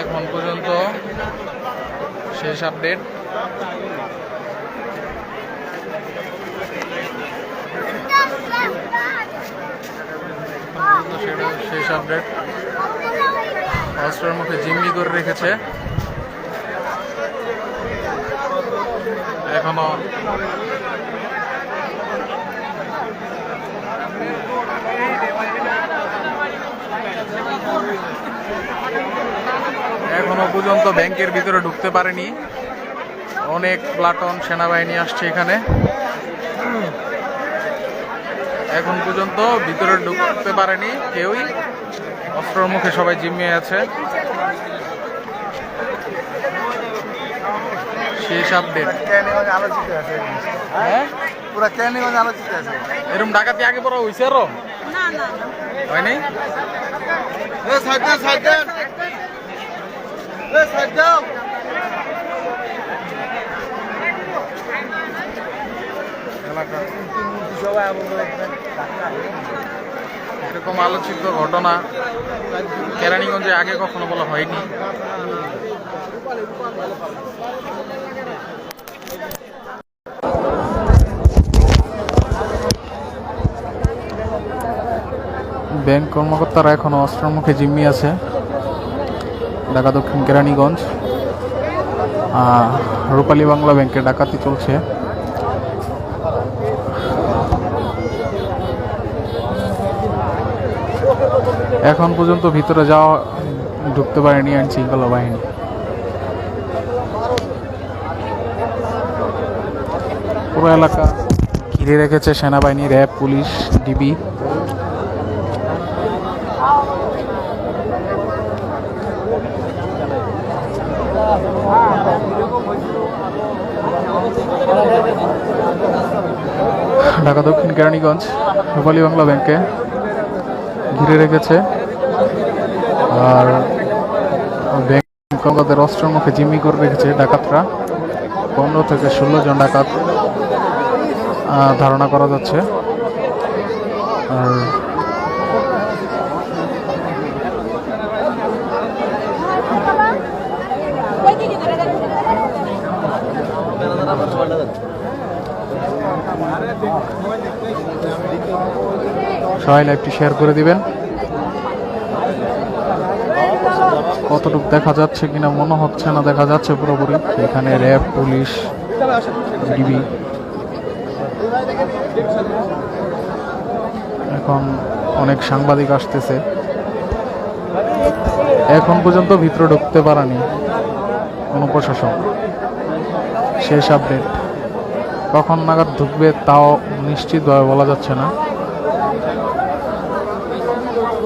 এখন পর্যন্ত শেষ আপডেট। শেষ আপডেট। অস্ত্রের মুখে জিম্মি করে রেখেছে। এখনও এখনও পর্যন্ত ব্যাংকের ভিতরে ঢুকতে পারেনি। অনেক প্লাটন সেনাবাহিনী আসছে এখানে। এখন পর্যন্ত ভিতরে ঢুকতে পারেনি কেউই। অস্ত্রের মুখে সবাই জিম্মিয়ে আছে। শেষ আপডেট। আলোচিত আছে হ্যাঁ? এরকম ডাকাতি আগে পড়া হয়েছে আরও না না। হয়নি? এরকম আলোচিত ঘটনা কেরানীগঞ্জে আগে কখনো বলা হয়নি। ব্যাংক কর্মকর্তারা এখনও অস্ত্রের মুখে জিম্মি আছে। ঢাকা দক্ষিণ কেরানীগঞ্জ। রূপালী বাংলা ব্যাংকে ডাকাতি চলছে। এখন পর্যন্ত ভিতরে যাওয়া ঢুকতে পারেনি আইন শৃঙ্খলা বাহিনী। পুরো এলাকা ঘিরে রেখেছে সেনাবাহিনী, র্যাব, পুলিশ, ডিবি। ঢাকা দক্ষিণ কেরানীগঞ্জ রূপালী বাংলা ব্যাংকে ঘিরে রেখেছে। আর ব্যাংক অস্ত্রের মুখে জিম্মি করে রেখেছে ডাকাতরা। পনেরো থেকে ষোলো জন ডাকাত ধারণা করা যাচ্ছে। আর সবাই লাইভটি শেয়ার করে দিবেন। কতটুকু দেখা যাচ্ছে কিনা মনে হচ্ছে না, দেখা যাচ্ছে পুরোপুরি। এখানে র্যাব, পুলিশ, ডিবি। এখন অনেক সাংবাদিক আসতেছে। এখন পর্যন্ত ভিতরে ঢুকতে পারেনি কোনো প্রশাসন শেষ আপডেট। কখন নাগাদ ঢুকবে তাও নিশ্চিতভাবে বলা যাচ্ছে না।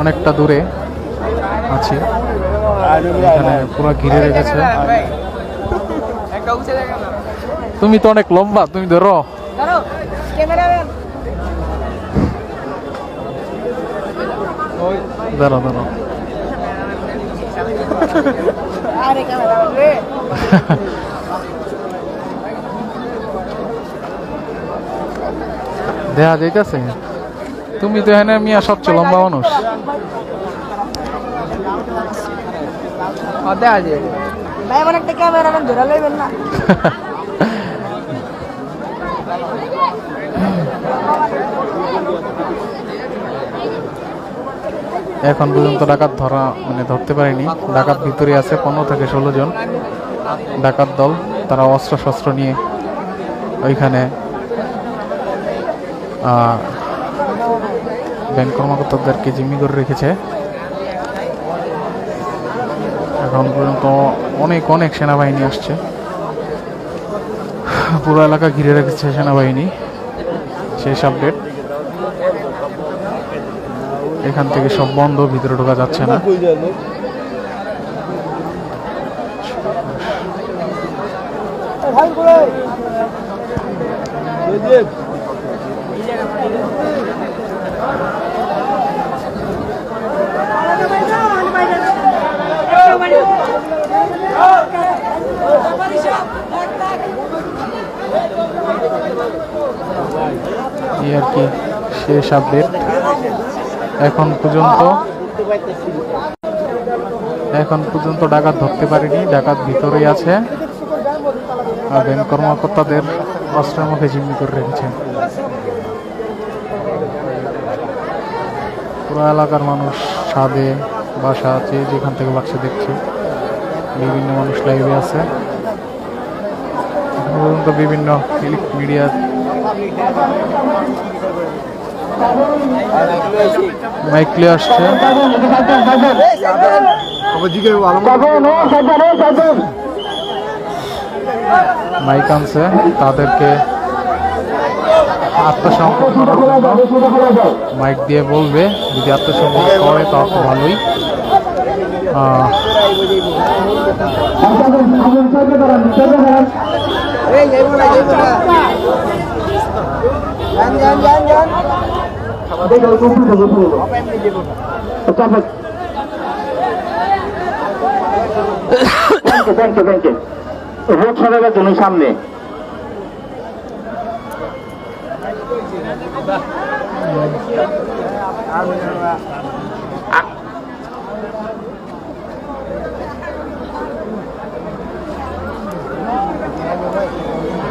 অনেকটা দূরে আছি। এখানে পুরো ঘিরে রেখেছে। তুমি তো অনেক লম্বা, তুমি ধরো। দেখা যাইতেছে? তুমি তো এখানে মিয়া সবচেয়ে লম্বা মানুষ। এখন পর্যন্ত ডাকাত ধরা মানে ধরতে পারেনি। ডাকাত ভিতরে আছে পনেরো থেকে ষোলো জন ডাকাত দল। তারা অস্ত্র শস্ত্র নিয়ে ওইখানে আহ, ব্যাংক কর্মকর্তাদেরকে জিম্মি করে রেখেছে। এখন পর্যন্ত অনেক অনেক সেনাবাহিনী আসছে। পুরো এলাকা ঘিরে রেখেছে সেনাবাহিনী। শেষ আপডেট। এখান থেকে সব বন্ধ, ভিতরে ঢোকা যাচ্ছে না। ভাই এই আর কি শেষ আপডেট এখন পর্যন্ত এখন পর্যন্ত ডাকাত ধরতে পারিনি, ডাকাত ভিতরেই আছে। আর ব্যাংক কর্মকর্তাদের অস্ত্রের মুখে জিম্মি করে রেখেছে। পুরো এলাকার মানুষ ছাদে, বাসা আছে, যেখান থেকে বাক্সে দেখছে। বিভিন্ন মানুষ লাইভে আছে। পর্যন্ত বিভিন্ন মিডিয়া মাইকলে আসছে। মাইক আনছে, তাদেরকে জন্য। মাইক দিয়ে বলবে, যদি আত্মসমর্পণ করে তো ভালোই। এই থ্যাংক ইউ ভোট সরাবার জন্য সামনে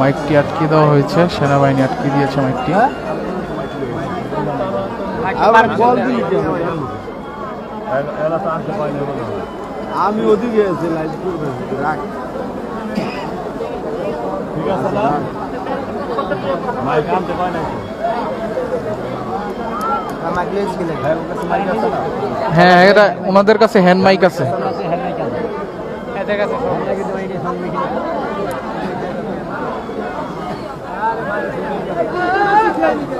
মাইকটি আটকে দেওয়া হয়েছে সেনাবাহিনী আটকে দিয়েছে মাইকটি। আমি ওদিকে আছি লাইভ করবে রাখ। হ্যাঁ এটা ওনাদের কাছে হ্যান্ড মাইক আছে। 감사합니다.